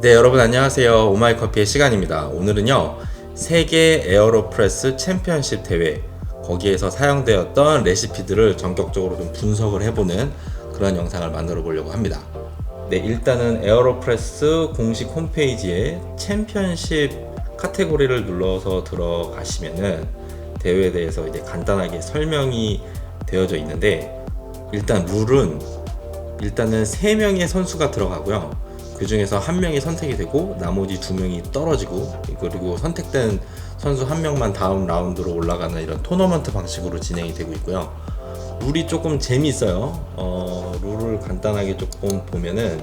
네, 여러분 안녕하세요. 오마이 커피의 시간입니다. 오늘은요. 세계 에어로프레스 챔피언십 대회 거기에서 사용되었던 레시피들을 전격적으로 좀 분석을 해보는 그런 영상을 만들어 보려고 합니다. 네, 일단은 에어로프레스 공식 홈페이지에 챔피언십 카테고리를 눌러서 들어가시면은 대회에 대해서 이제 간단하게 설명이 되어져 있는데 일단 룰은 일단은 3명의 선수가 들어가고요. 그 중에서 한 명이 선택이 되고 나머지 두 명이 떨어지고 그리고 선택된 선수 한 명만 다음 라운드로 올라가는 이런 토너먼트 방식으로 진행이 되고 있고요. 룰이 조금 재미있어요. 어, 룰을 간단하게 조금 보면은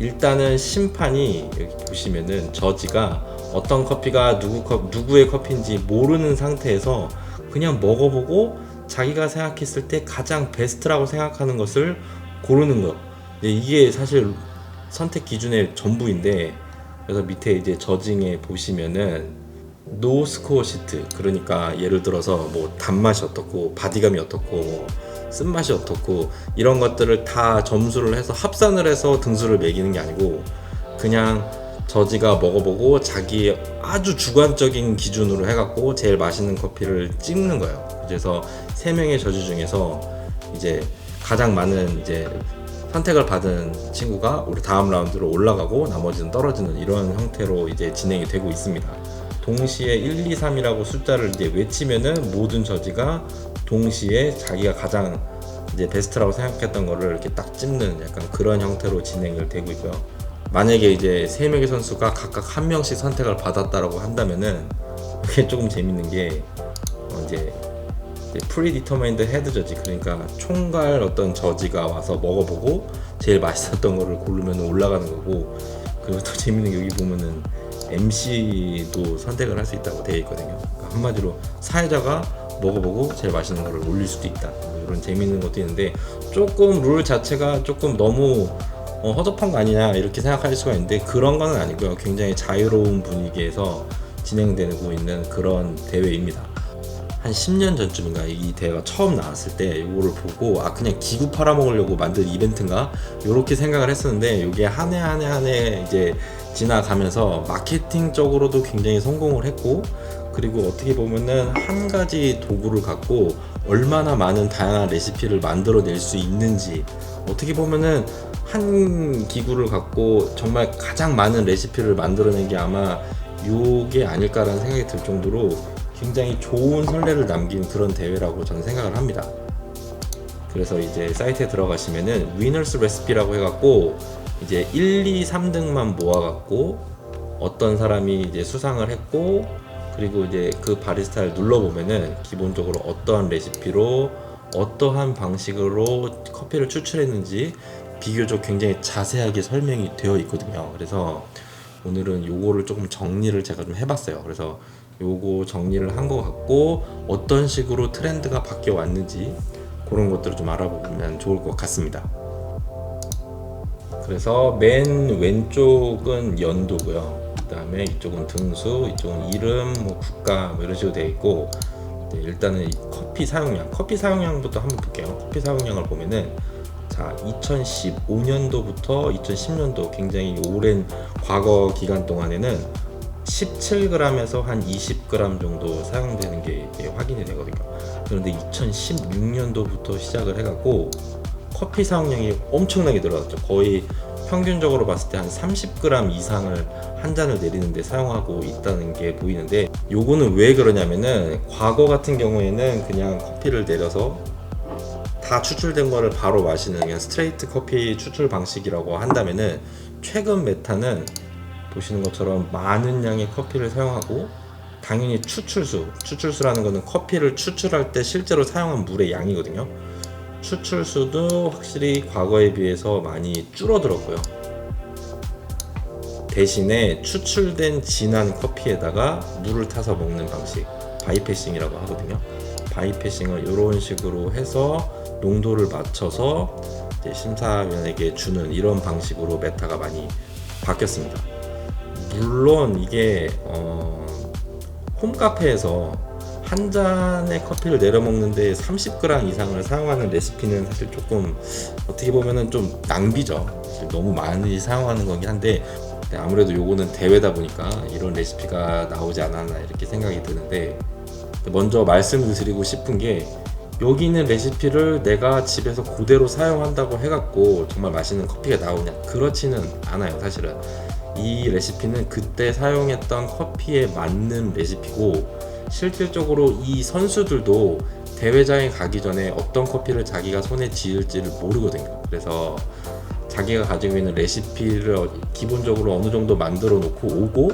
일단은 심판이 여기 보시면은 저지가 어떤 커피가 누구 컵, 누구의 커피인지 모르는 상태에서 그냥 먹어보고 자기가 생각했을 때 가장 베스트라고 생각하는 것을 고르는 거. 네, 이게 사실 선택 기준의 전부인데 그래서 밑에 이제 저징에 보시면은 노 스코어 시트 그러니까 예를 들어서 뭐 단맛이 어떻고 바디감이 어떻고 뭐 쓴맛이 어떻고 이런 것들을 다 점수를 해서 합산을 해서 등수를 매기는 게 아니고 그냥 저지가 먹어보고 자기 아주 주관적인 기준으로 해갖고 제일 맛있는 커피를 찍는 거예요. 그래서 세 명의 저지 중에서 이제 가장 많은 이제 선택을 받은 친구가 우리 다음 라운드로 올라가고 나머지는 떨어지는 이런 형태로 이제 진행이 되고 있습니다. 동시에 1, 2, 3이라고 숫자를 이제 외치면은 모든 저지가 동시에 자기가 가장 이제 베스트라고 생각했던 거를 이렇게 딱 찝는 약간 그런 형태로 진행을 되고 있고요. 만약에 이제 세 명의 선수가 각각 한 명씩 선택을 받았다라고 한다면은 그게 조금 재밌는 게 어, 이제 프리디터마인드 헤드 저지 그러니까 총괄 어떤 저지가 와서 먹어보고 제일 맛있었던 거를 고르면 올라가는 거고 그리고 또 재밌는 게 여기 보면은 MC도 선택을 할 수 있다고 되어 있거든요. 그러니까 한마디로 사회자가 먹어보고 제일 맛있는 거를 올릴 수도 있다. 뭐 이런 재밌는 것도 있는데 조금 룰 자체가 조금 너무 어, 허접한 거 아니냐 이렇게 생각할 수가 있는데 그런 거는 아니고요. 굉장히 자유로운 분위기에서 진행되고 있는 그런 대회입니다. 한 10년 전쯤인가 이 대회가 처음 나왔을 때 이거를 보고 아 그냥 기구 팔아먹으려고 만든 이벤트인가? 이렇게 생각을 했었는데 이게 한 해 한 해 한 해 이제 지나가면서 마케팅적으로도 굉장히 성공을 했고 그리고 어떻게 보면은 한 가지 도구를 갖고 얼마나 많은 다양한 레시피를 만들어낼 수 있는지 어떻게 보면은 한 기구를 갖고 정말 가장 많은 레시피를 만들어낸 게 아마 요게 아닐까라는 생각이 들 정도로 굉장히 좋은 선례를 남긴 그런 대회라고 저는 생각을 합니다. 그래서 이제 사이트에 들어가시면은 위너스 레시피라고 해갖고 이제 1, 2, 3등만 모아갖고 어떤 사람이 이제 수상을 했고 그리고 이제 그 바리스타를 눌러보면은 기본적으로 어떠한 레시피로 어떠한 방식으로 커피를 추출했는지 비교적 굉장히 자세하게 설명이 되어 있거든요. 그래서 오늘은 요거를 조금 정리를 제가 좀 해봤어요. 그래서 요거 정리를 한 것 같고 어떤 식으로 트렌드가 바뀌어 왔는지 그런 것들을 좀 알아보면 좋을 것 같습니다. 그래서 맨 왼쪽은 연도고요. 그다음에 이쪽은 등수, 이쪽은 이름, 뭐 국가 뭐 이런 식으로 되어 있고 네, 일단은 이 커피 사용량, 커피 사용량부터 한번 볼게요. 커피 사용량을 보면은 자 2015년도부터 2010년도 굉장히 오랜 과거 기간 동안에는 17g에서 한 20g 정도 사용되는 게 확인이 되거든요. 그런데 2016년도부터 시작을 해갖고 커피 사용량이 엄청나게 늘어났죠. 거의 평균적으로 봤을 때 한 30g 이상을 한 잔을 내리는데 사용하고 있다는 게 보이는데 요거는 왜 그러냐면은 과거 같은 경우에는 그냥 커피를 내려서 다 추출된 거를 바로 마시는 그냥 스트레이트 커피 추출 방식이라고 한다면은 최근 메타는 보시는 것처럼 많은 양의 커피를 사용하고 당연히 추출수, 추출수라는 것은 커피를 추출할 때 실제로 사용한 물의 양이거든요. 추출수도 확실히 과거에 비해서 많이 줄어들었고요. 대신에 추출된 진한 커피에다가 물을 타서 먹는 방식, 바이패싱이라고 하거든요. 바이패싱을 이런 식으로 해서 농도를 맞춰서 심사위원에게 주는 이런 방식으로 메타가 많이 바뀌었습니다. 물론 이게 어, 홈카페에서 한 잔의 커피를 내려 먹는데 30g 이상을 사용하는 레시피는 사실 조금 어떻게 보면은 좀 낭비죠. 너무 많이 사용하는 거긴 한데 근데 아무래도 요거는 대회다 보니까 이런 레시피가 나오지 않았나 이렇게 생각이 드는데 먼저 말씀을 드리고 싶은 게 여기 있는 레시피를 내가 집에서 그대로 사용한다고 해갖고 정말 맛있는 커피가 나오냐 그렇지는 않아요 사실은 이 레시피는 그때 사용했던 커피에 맞는 레시피고 실질적으로 이 선수들도 대회장에 가기 전에 어떤 커피를 자기가 손에 쥐을지를 모르거든요 그래서 자기가 가지고 있는 레시피를 어- 기본적으로 어느 정도 만들어 놓고 오고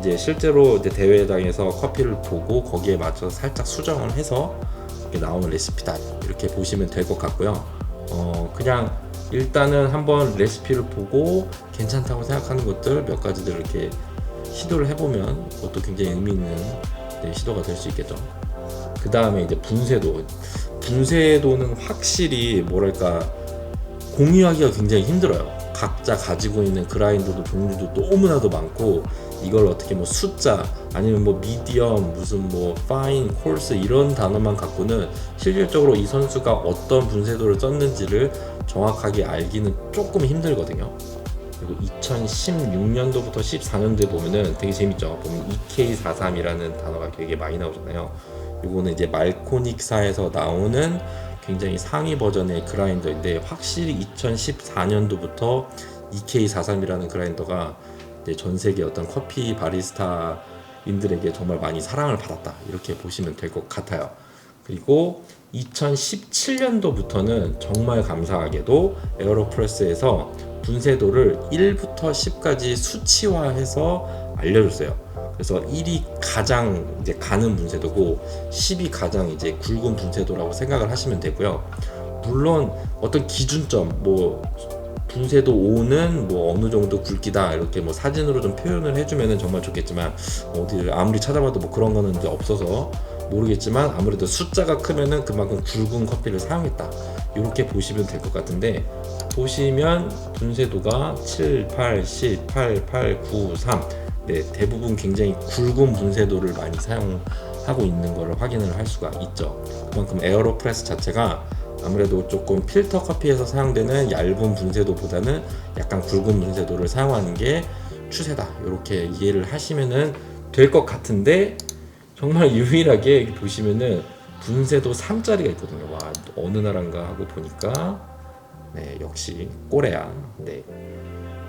이제 실제로 이제 대회장에서 커피를 보고 거기에 맞춰서 살짝 수정을 해서 이렇게 나오는 레시피다 이렇게 보시면 될 것 같고요. 어 그냥 일단은 한번 레시피를 보고 괜찮다고 생각하는 것들 몇 가지들 이렇게 시도를 해보면 그것도 굉장히 의미 있는 네, 시도가 될 수 있겠죠. 그 다음에 이제 분쇄도 분쇄도는 확실히 뭐랄까 공유하기가 굉장히 힘들어요. 각자 가지고 있는 그라인더도 종류도 너무나도 많고 이걸 어떻게 뭐 숫자 아니면 뭐 미디엄 무슨 뭐 파인 콜스 이런 단어만 갖고는 실질적으로 이 선수가 어떤 분쇄도를 썼는지를 정확하게 알기는 조금 힘들거든요. 그리고 2016년도부터 14년도에 보면은 되게 재밌죠. 보면 EK43이라는 단어가 되게 많이 나오잖아요. 요거는 이제 말코닉사에서 나오는 굉장히 상위 버전의 그라인더인데 확실히 2014년도부터 EK43이라는 그라인더가 전 세계 어떤 커피 바리스타인들에게 정말 많이 사랑을 받았다 이렇게 보시면 될 것 같아요. 그리고 2017년도부터는 정말 감사하게도 에어로프레스에서 분쇄도를 1부터 10까지 수치화해서 알려줬어요. 그래서 1이 가장 이제 가는 분쇄도고 10이 가장 이제 굵은 분쇄도라고 생각을 하시면 되고요. 물론 어떤 기준점 뭐 분쇄도 5는 뭐 어느 정도 굵기다 이렇게 뭐 사진으로 좀 표현을 해주면은 정말 좋겠지만 어디를 아무리 찾아봐도 뭐 그런 거는 이제 없어서 모르겠지만 아무래도 숫자가 크면은 그만큼 굵은 커피를 사용했다 이렇게 보시면 될 것 같은데 보시면 분쇄도가 7, 8, 10, 8, 8, 9, 3 네, 대부분 굉장히 굵은 분쇄도를 많이 사용하고 있는 것을 확인을 할 수가 있죠. 그만큼 에어로프레스 자체가 아무래도 조금 필터 커피에서 사용되는 얇은 분쇄도보다는 약간 굵은 분쇄도를 사용하는 게 추세다. 이렇게 이해를 하시면은 될 것 같은데 정말 유일하게 보시면은 분쇄도 3짜리가 있거든요. 와 어느 나라인가 하고 보니까 네 역시 꼬레아. 네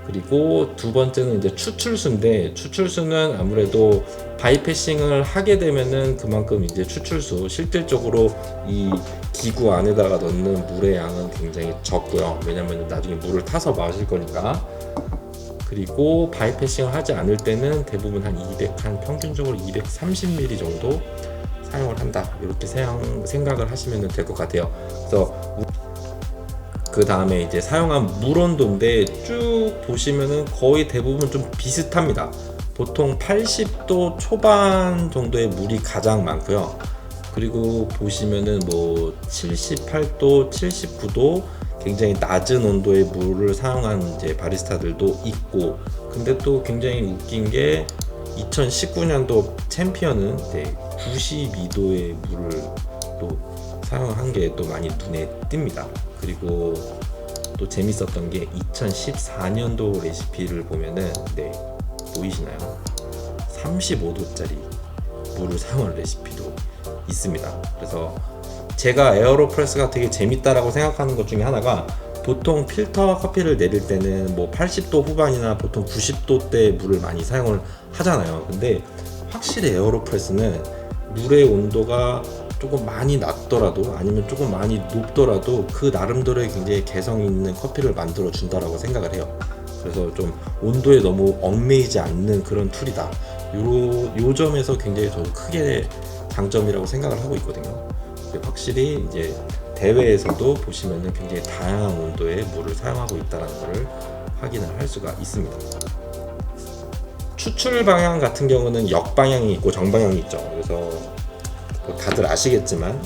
그리고 두 번째는 이제 추출수인데 추출수는 아무래도 바이패싱을 하게 되면은 그만큼 이제 추출수 실질적으로 이 기구 안에다가 넣는 물의 양은 굉장히 적고요. 왜냐면 나중에 물을 타서 마실 거니까. 그리고 바이패싱을 하지 않을 때는 대부분 한 200, 한 평균적으로 230ml 정도 사용을 한다. 이렇게 생각, 생각을 하시면 될 것 같아요. 그래서 그 다음에 이제 사용한 물 온도인데 쭉 보시면은 거의 대부분 좀 비슷합니다. 보통 80도 초반 정도의 물이 가장 많고요. 그리고 보시면은 뭐 78도, 79도 굉장히 낮은 온도의 물을 사용한 이제 바리스타들도 있고, 근데 또 굉장히 웃긴 게 2019년도 챔피언은 네, 92도의 물을 또 사용한 게 또 많이 눈에 띕니다. 그리고 또 재밌었던 게 2014년도 레시피를 보면은 네 보이시나요? 35도짜리 물을 사용한 레시피도 있습니다. 그래서 제가 에어로프레스가 되게 재밌다라고 생각하는 것 중에 하나가 보통 필터 커피를 내릴 때는 뭐 80도 후반이나 보통 90도 대 물을 많이 사용을 하잖아요. 근데 확실히 에어로프레스는 물의 온도가 조금 많이 낮더라도 아니면 조금 많이 높더라도 그 나름대로의 굉장히 개성 있는 커피를 만들어 준다라고 생각을 해요. 그래서 좀 온도에 너무 얽매이지 않는 그런 툴이다. 요, 요 점에서 굉장히 저도 크게 장점이라고 생각을 하고 있거든요. 확실히 이제 대회에서도 보시면은 굉장히 다양한 온도의 물을 사용하고 있다는 것을 확인을 할 수가 있습니다. 추출 방향 같은 경우는 역방향이 있고 정방향이 있죠. 그래서 뭐 다들 아시겠지만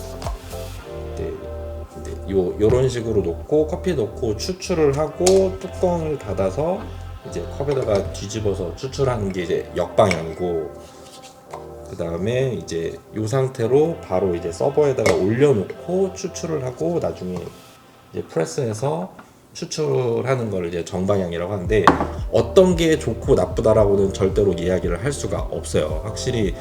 요 요런 식으로 놓고 커피 넣고 추출을 하고 뚜껑을 닫아서 이제 컵에다가 뒤집어서 추출하는 게 이제 역방향이고 그 다음에 이제 요 상태로 바로 이제 서버에다가 올려놓고 추출을 하고 나중에 이제 프레스해서 추출하는 걸 이제 정방향이라고 하는데 어떤 게 좋고 나쁘다라고는 절대로 이야기를 할 수가 없어요. 확실히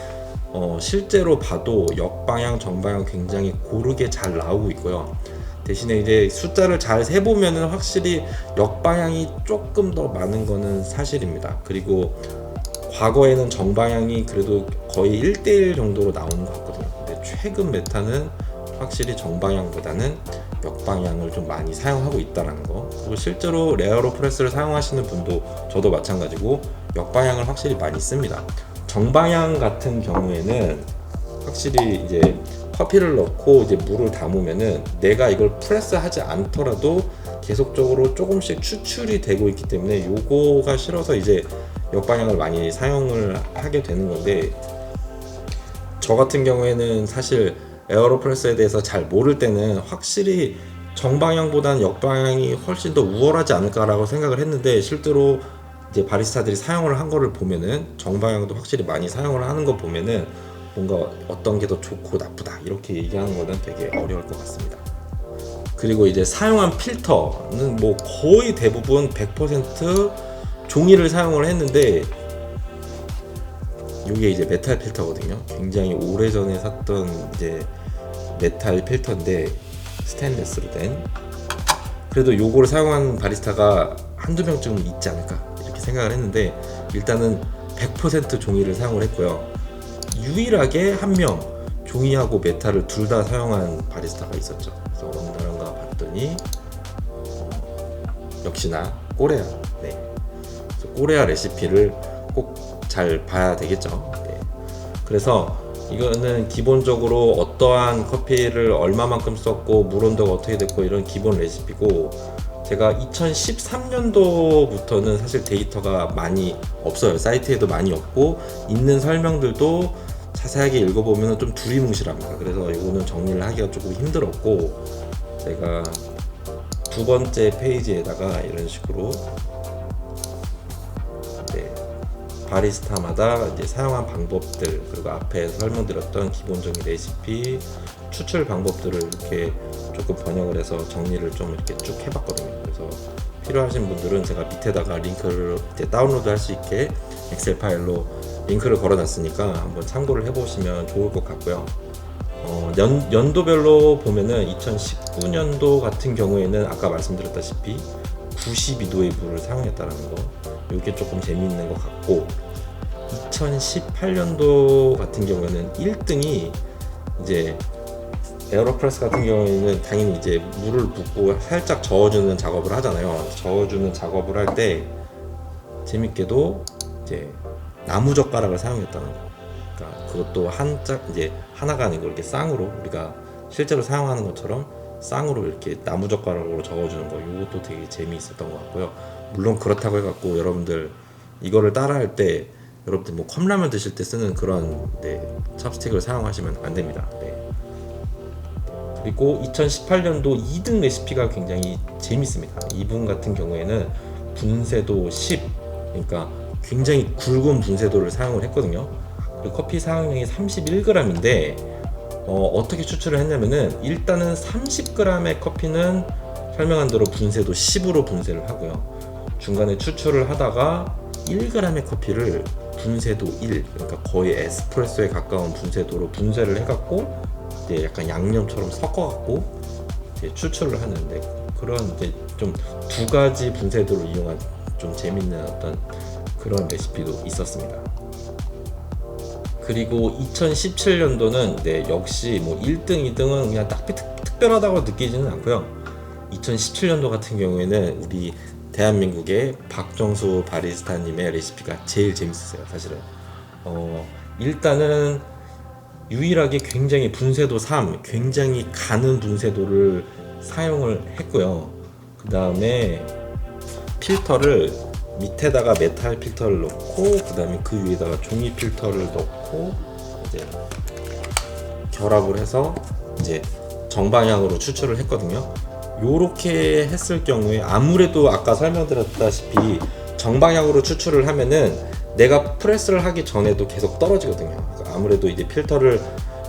어, 실제로 봐도 역방향, 정방향 굉장히 고르게 잘 나오고 있고요. 대신에 이제 숫자를 잘 세보면은 확실히 역방향이 조금 더 많은 거는 사실입니다. 그리고 과거에는 정방향이 그래도 거의 1대1 정도로 나오는 것 같거든요. 근데 최근 메타는 확실히 정방향보다는 역방향을 좀 많이 사용하고 있다는 거. 그리고 실제로 레어로 프레스를 사용하시는 분도 저도 마찬가지고 역방향을 확실히 많이 씁니다. 정방향 같은 경우에는 확실히 이제 커피를 넣고 이제 물을 담으면은 내가 이걸 프레스하지 않더라도 계속적으로 조금씩 추출이 되고 있기 때문에 요거가 싫어서 이제 역방향을 많이 사용을 하게 되는 건데 저 같은 경우에는 사실 에어로프레스에 대해서 잘 모를 때는 확실히 정방향보다는 역방향이 훨씬 더 우월하지 않을까라고 생각을 했는데 실제로 이제 바리스타들이 사용을 한 거를 보면은 정방향도 확실히 많이 사용을 하는 거 보면은 뭔가 어떤 게 더 좋고 나쁘다 이렇게 얘기하는 거는 되게 어려울 것 같습니다. 그리고 이제 사용한 필터는 뭐 거의 대부분 100% 종이를 사용을 했는데 이게 이제 메탈 필터거든요. 굉장히 오래 전에 샀던 이제 메탈 필터인데 스테인레스로 된. 그래도 요거를 사용한 바리스타가 한두 명쯤 있지 않을까 이렇게 생각을 했는데 일단은 100% 종이를 사용을 했고요. 유일하게 한 명 종이하고 메탈을 둘 다 사용한 바리스타가 있었죠. 그래서 어느 나라인가 봤더니 어, 역시나 꼬레아. 꼬레아 레시피를 꼭 잘 봐야 되겠죠. 네. 그래서 이거는 기본적으로 어떠한 커피를 얼마만큼 썼고 물 온도가 어떻게 됐고 이런 기본 레시피고 제가 2013년도부터는 사실 데이터가 많이 없어요. 사이트에도 많이 없고 있는 설명들도 자세하게 읽어보면 좀 두리뭉실합니다. 그래서 이거는 정리를 하기가 조금 힘들었고 제가 두 번째 페이지에다가 이런 식으로 바리스타마다 이제 사용한 방법들 그리고 앞에 설명드렸던 기본적인 레시피 추출 방법들을 이렇게 조금 번역을 해서 정리를 좀 이렇게 쭉 해봤거든요. 그래서 필요하신 분들은 제가 밑에다가 링크를 이제 다운로드 할 수 있게 엑셀 파일로 링크를 걸어놨으니까 한번 참고를 해보시면 좋을 것 같고요. 어, 연, 연도별로 보면은 2019년도 같은 경우에는 아까 말씀드렸다시피 92도의 물을 사용했다는 거 이게 조금 재미있는 것 같고 2018년도 같은 경우에는 1등이 이제 에어로프레스 같은 경우에는 당연히 이제 물을 붓고 살짝 저어주는 작업을 하잖아요. 저어주는 작업을 할 때 재밌게도 이제 나무 젓가락을 사용했다는 거. 그러니까 그것도 한짝 이제 하나가 아니고 이렇게 쌍으로 우리가 실제로 사용하는 것처럼 쌍으로 이렇게 나무 젓가락으로 저어주는 거. 이것도 되게 재미있었던 것 같고요. 물론 그렇다고 해갖고 여러분들 이거를 따라할 때 여러분들 뭐 컵라면 드실 때 쓰는 그런 네, 찹스틱을 사용하시면 안 됩니다. 네. 그리고 2018년도 2등 레시피가 굉장히 재밌습니다. 이분 같은 경우에는 분쇄도 10, 그러니까 굉장히 굵은 분쇄도를 사용을 했거든요. 그리고 커피 사용량이 31g인데 어, 떻게 추출을 했냐면은 일단은 30g의 커피는 설명한 대로 분쇄도 10으로 분쇄를 하고요. 중간에 추출을 하다가 1g의 커피를 분쇄도 1, 그러니까 거의 에스프레소에 가까운 분쇄도로 분쇄를 해갖고 이제 약간 양념처럼 섞어갖고 이제 추출을 하는데 그런 이제 좀 두 가지 분쇄도를 이용한 좀 재밌는 어떤 그런 레시피도 있었습니다. 그리고 2017년도는 네, 역시 뭐 1등, 2등은 그냥 딱히 특, 특별하다고 느끼지는 않고요. 2017년도 같은 경우에는 우리 대한민국의 박정수 바리스타님의 레시피가 제일 재밌었어요, 사실은. 어, 일단은 유일하게 굉장히 분쇄도 3, 굉장히 가는 분쇄도를 사용을 했고요. 그 다음에 필터를 밑에다가 메탈 필터를 넣고 그 다음에 그 위에다가 종이 필터를 넣고 이제 결합을 해서 이제 정방향으로 추출을 했거든요. 요렇게 했을 경우에 아무래도 아까 설명드렸다시피 정방향으로 추출을 하면은 내가 프레스를 하기 전에도 계속 떨어지거든요. 그러니까 아무래도 이제 필터를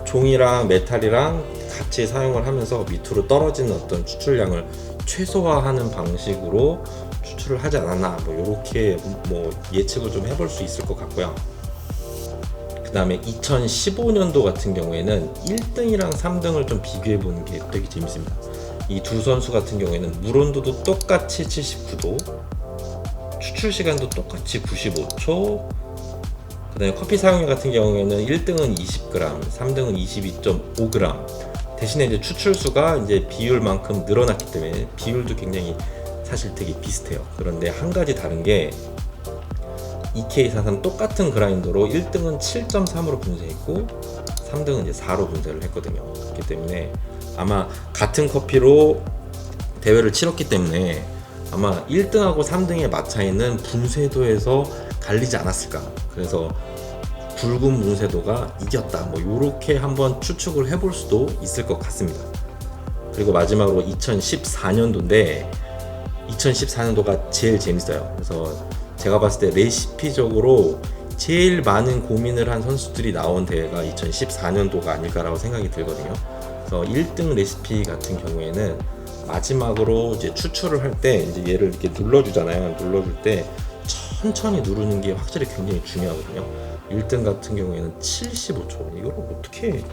종이랑 메탈이랑 같이 사용을 하면서 밑으로 떨어지는 어떤 추출량을 최소화하는 방식으로 추출을 하지 않았나 뭐 이렇게 뭐 예측을 좀 해볼 수 있을 것 같고요. 그 다음에 2015년도 같은 경우에는 1등이랑 3등을 좀 비교해 보는 게 되게 재밌습니다. 이 두 선수 같은 경우에는 물 온도도 똑같이 79도, 추출 시간도 똑같이 95초, 그 다음에 커피 사용량 같은 경우에는 1등은 20g, 3등은 22.5g. 대신에 이제 추출수가 이제 비율만큼 늘어났기 때문에 비율도 굉장히 사실 되게 비슷해요. 그런데 한 가지 다른 게 EK43 똑같은 그라인더로 1등은 7.3으로 분쇄했고 3등은 이제 4로 분쇄를 했거든요. 그렇기 때문에 아마 같은 커피로 대회를 치렀기 때문에 아마 1등하고 3등의 맛 차이는 분쇄도에서 갈리지 않았을까. 그래서 붉은 분쇄도가 이겼다. 뭐 이렇게 한번 추측을 해볼 수도 있을 것 같습니다. 그리고 마지막으로 2014년도인데 2014년도가 제일 재밌어요. 그래서 제가 봤을 때 레시피적으로 제일 많은 고민을 한 선수들이 나온 대회가 2014년도가 아닐까라고 생각이 들거든요. 그래서 1등 레시피 같은 경우에는 마지막으로 이제 추출을 할 때 이제 얘를 이렇게 눌러주잖아요. 눌러줄 때 천천히 누르는 게 확실히 굉장히 중요하거든요. 1등 같은 경우에는 75초. 이걸 어떻게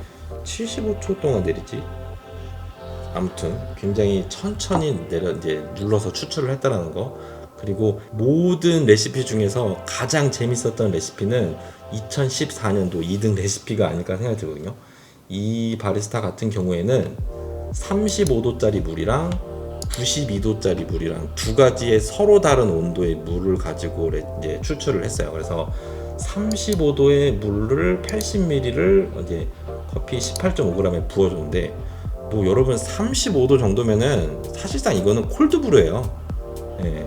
75초 동안 내리지? 아무튼 굉장히 천천히 내려 이제 눌러서 추출을 했다라는 거. 그리고 모든 레시피 중에서 가장 재밌었던 레시피는 2014년도 2등 레시피가 아닐까 생각이 들거든요. 이 바리스타 같은 경우에는 35도짜리 물이랑 92도짜리 물이랑 두 가지의 서로 다른 온도의 물을 가지고 레- 이제 추출을 했어요. 그래서 35도의 물을 80ml를 이제 커피 18.5g에 부어줬는데 뭐 여러분 35도 정도면은 사실상 이거는 콜드브루예요. 예.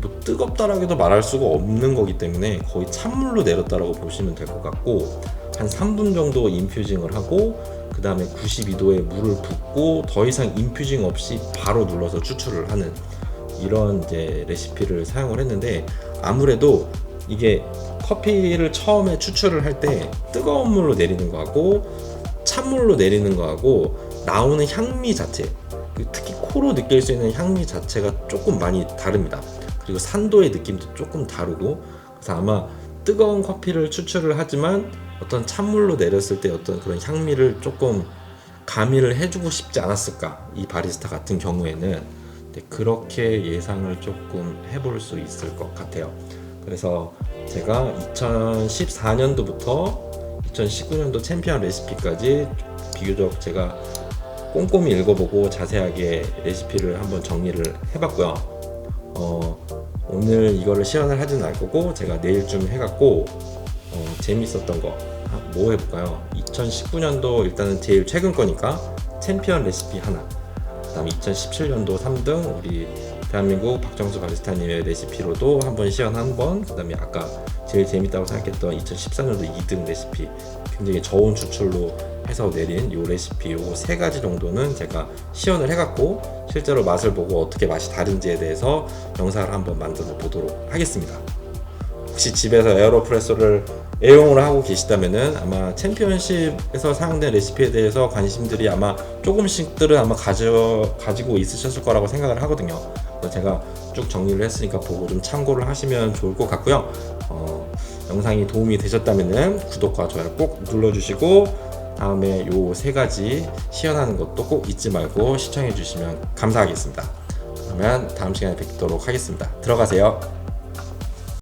뭐 뜨겁다라고도 말할 수가 없는 거기 때문에 거의 찬물로 내렸다라고 보시면 될 것 같고 한 3분 정도 인퓨징을 하고 그 다음에 92도에 물을 붓고 더 이상 인퓨징 없이 바로 눌러서 추출을 하는 이런 이제 레시피를 사용을 했는데 아무래도 이게 커피를 처음에 추출을 할 때 뜨거운 물로 내리는 거하고 찬물로 내리는 거하고 나오는 향미 자체 그 특히 코로 느낄 수 있는 향미 자체가 조금 많이 다릅니다. 그리고 산도의 느낌도 조금 다르고 그래서 아마 뜨거운 커피를 추출을 하지만 어떤 찬물로 내렸을 때 어떤 그런 향미를 조금 가미를 해주고 싶지 않았을까 이 바리스타 같은 경우에는 네, 그렇게 예상을 조금 해볼 수 있을 것 같아요. 그래서 제가 2014년도부터 2019년도 챔피언 레시피까지 비교적 제가 꼼꼼히 읽어보고 자세하게 레시피를 한번 정리를 해봤고요. 어, 오늘 이거를 시연을 하진 않을 거고 제가 내일쯤 해갖고 어, 재밌었던 거. 뭐 해볼까요? 2019년도 일단은 제일 최근 거니까 챔피언 레시피 하나. 그 다음에 2017년도 3등 우리 대한민국 박정수 바리스타님의 레시피로도 한번 시연 한 번. 그 다음에 아까 제일 재밌다고 생각했던 2014년도 2등 레시피. 굉장히 저온 추출로 해서 내린 요 레시피. 요 세 가지 정도는 제가 시연을 해갖고 실제로 맛을 보고 어떻게 맛이 다른지에 대해서 영상을 한번 만들어 보도록 하겠습니다. 혹시 집에서 에어로프레소를 애용을 하고 계시다면은 아마 챔피언십에서 사용된 레시피에 대해서 관심들이 아마 조금씩들은 아마 가져 가지고 있으셨을 거라고 생각을 하거든요. 제가 쭉 정리를 했으니까 보고 좀 참고를 하시면 좋을 것 같고요. 어, 영상이 도움이 되셨다면은 구독과 좋아요 꼭 눌러주시고 다음에 요 세 가지 시연하는 것도 꼭 잊지 말고 시청해 주시면 감사하겠습니다. 그러면 다음 시간에 뵙도록 하겠습니다. 들어가세요.